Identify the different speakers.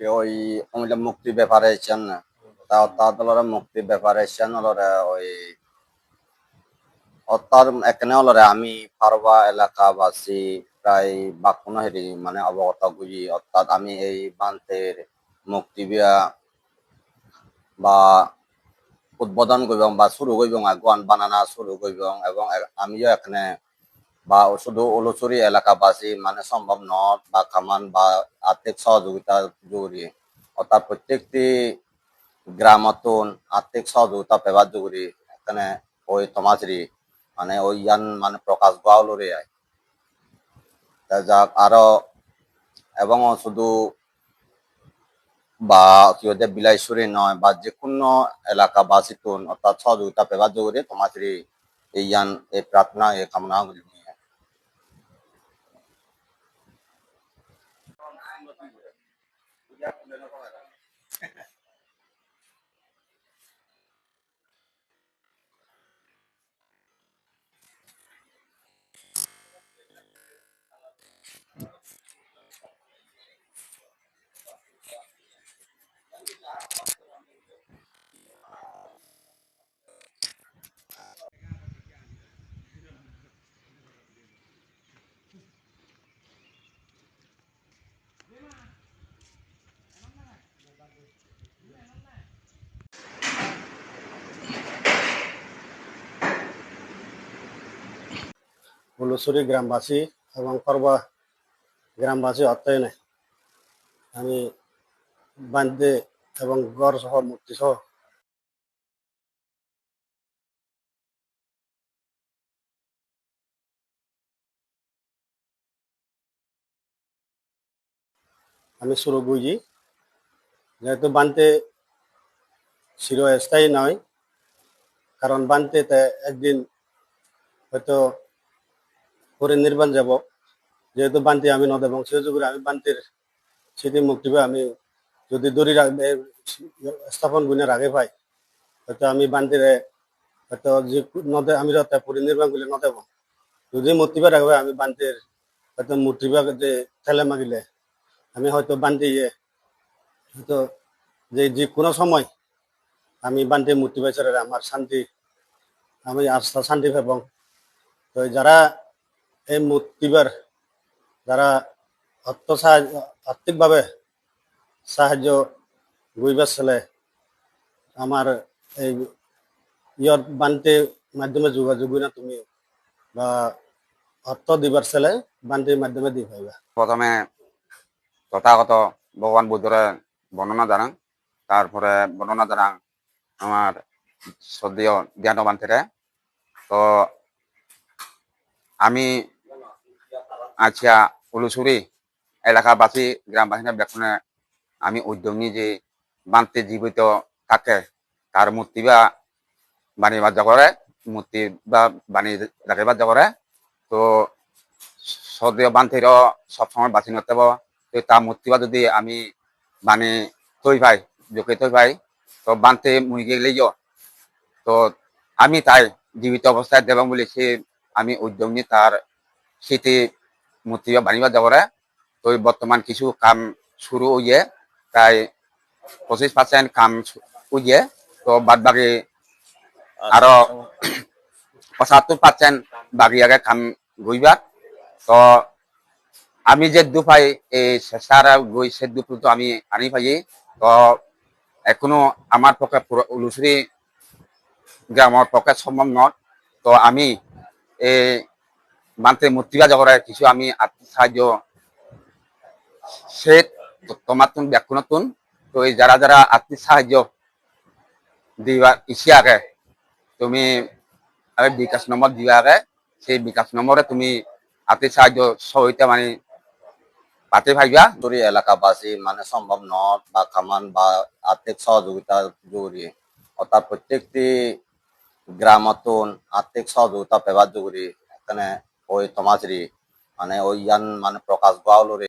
Speaker 1: ওই অমিলা মুক্তি ব্যাপারে এসছেন না। তা তাদলরে মুক্তি ব্যাপারে এসছেন হলরে ওই অত্যার এখানে হলরে আমি ফারবা এলাকাবাসী প্রায় বাকুন হেরি মানে অবগত গুজি অর্থাৎ আমি এই বান্তের মুক্তি বিয়া বা উদ্বোধন করব বা শুরু করব আগুয়ান বানানা শুরু করব এবং আমিও এখানে বা শুধু উলুচুরি এলাকাবাসী মানে সম্ভব নয়, বা কামান বা আর্থিক সহযোগিতা জরুরি। অর্থাৎ প্রত্যেকটি গ্রামতুন আর্থিক সহযোগিতা পেবার জরুরি। এখানে ওই তমাজরি মানে ওই ইয়ান মানে প্রকাশ তা যাক, আরও এবং শুধু বা কি হচ্ছে বিলাইশ্বরী নয়, বা যে কোনো এলাকাবাসী অর্থাৎ সহযোগিতা পেবার জরুরি। তমাজরি এই ইয়ান, এই প্রার্থনা, এই কামনা Pues ya, no, no, no,
Speaker 2: হুলুসুরি গ্রামবাসী এবং করবা গ্রামবাসী অর্থায়নে আমি বান্ধে এবং গড় সহ মূর্তি সহ আমি শুরু বুঝি। যেহেতু বানতে চিরস্থায়ী নয়, কারণ বানতে একদিন হয়তো পরিনির্বাণ যাব। যেহেতু বান্তি আমি নদ এবং সেই আমি বান্তির স্মৃতি মুক্তি পাই, আমি যদি দড়ি স্থাপন গুণের আগে পাই, হয়তো আমি বান্তিরে হয়তো যে নদে আমি রাতে পরিনির্বাণ গুলি নদেব যদি মূর্তি পা রাখবে আমি বান্তির হয়তো মূর্তি পা যে ঠেলে মাগিলে। আমি হয়তো বান্তি ইয়ে হয়তো যে যে কোনো সময় আমি বান্তি মূর্তি পাইছে আমার শান্তি, আমি আস্থা, শান্তি এবং, তো যারা এই মূর্তিবার যারা অর্থ সাহায্য আর্থিকভাবে সাহায্য গইবার ছেলে, আমার এই ইয়র বানতে মাধ্যমে যোগাযোগ না তুমি বা অর্থ দিবার ছেলে বান্তির মাধ্যমে দি পাইবা।
Speaker 3: প্রথমে তথাগত ভগবান বুদ্ধের বর্ণনা জানান তারপরে বর্ণনা জানান আমার জ্ঞানবান থেকে তো আমি আচ্ছা উলুসুরি এলাকাবাসী গ্রামবাসীর বেক্ষণে আমি উদ্যোগ নিই যে বানতে জীবিত থাকে, তার মূর্তি বা বাণী বাজ্য করে, মূর্তি বা বাণী রাখে বাজ্য করে। তো সদীয় বান্তিরও সবসময় বাঁচি নিতে তো তার মূর্তি বা যদি আমি মানে তৈ পাই যোগে তৈ পাই, তো বানতে মুই গেলেই তো আমি তাই জীবিত অবস্থায় দেব বলে সে আমি উদ্যোগ নিই তার স্মৃতি মূর্তি বা বাণী বা যাবরে তো বর্তমান কিছু কাম শুরু হইয়ে প্রায় পঁচিশ পার্সেন্ট কাম হইয়ে তো বাদ বাকি আরও পঁচাত্তর পার্সেন্ট বাকি আগে কাম গইবার তো আমি যে দু পাই এই শেষার গই সে দু তো আমি আনি পাই তো এখনও আমার পক্ষে উলুসুরি গ্রামের পক্ষে সম্ভব নয় তো আমি এই মানতে মূর্তিবা জগরে কিছু আমি আর্থিক সাহায্য সে তোমার তুন ব্যাকুণ তুন তো এই যারা যারা আর্থিক সাহায্য ইসি আগে তুমি আগে বিকাশ নম্বর দিবা আগে সেই বিকাশ নম্বরে তুমি আর্থিক সাহায্য সহযোগিতা মানে পাতে ভাইবা।
Speaker 1: উত্তরি এলাকাবাসী মানে সম্ভব নয় বা কামান বা আর্থিক সহযোগিতা জরুরি অর্থাৎ প্রত্যেকটি গ্রামতুন আর্থিক সহযোগিতা পেবার জরুরি। এখানে ওই তমাজরি মানে ওই ইয়ান মানে প্রকাশ গাওলরে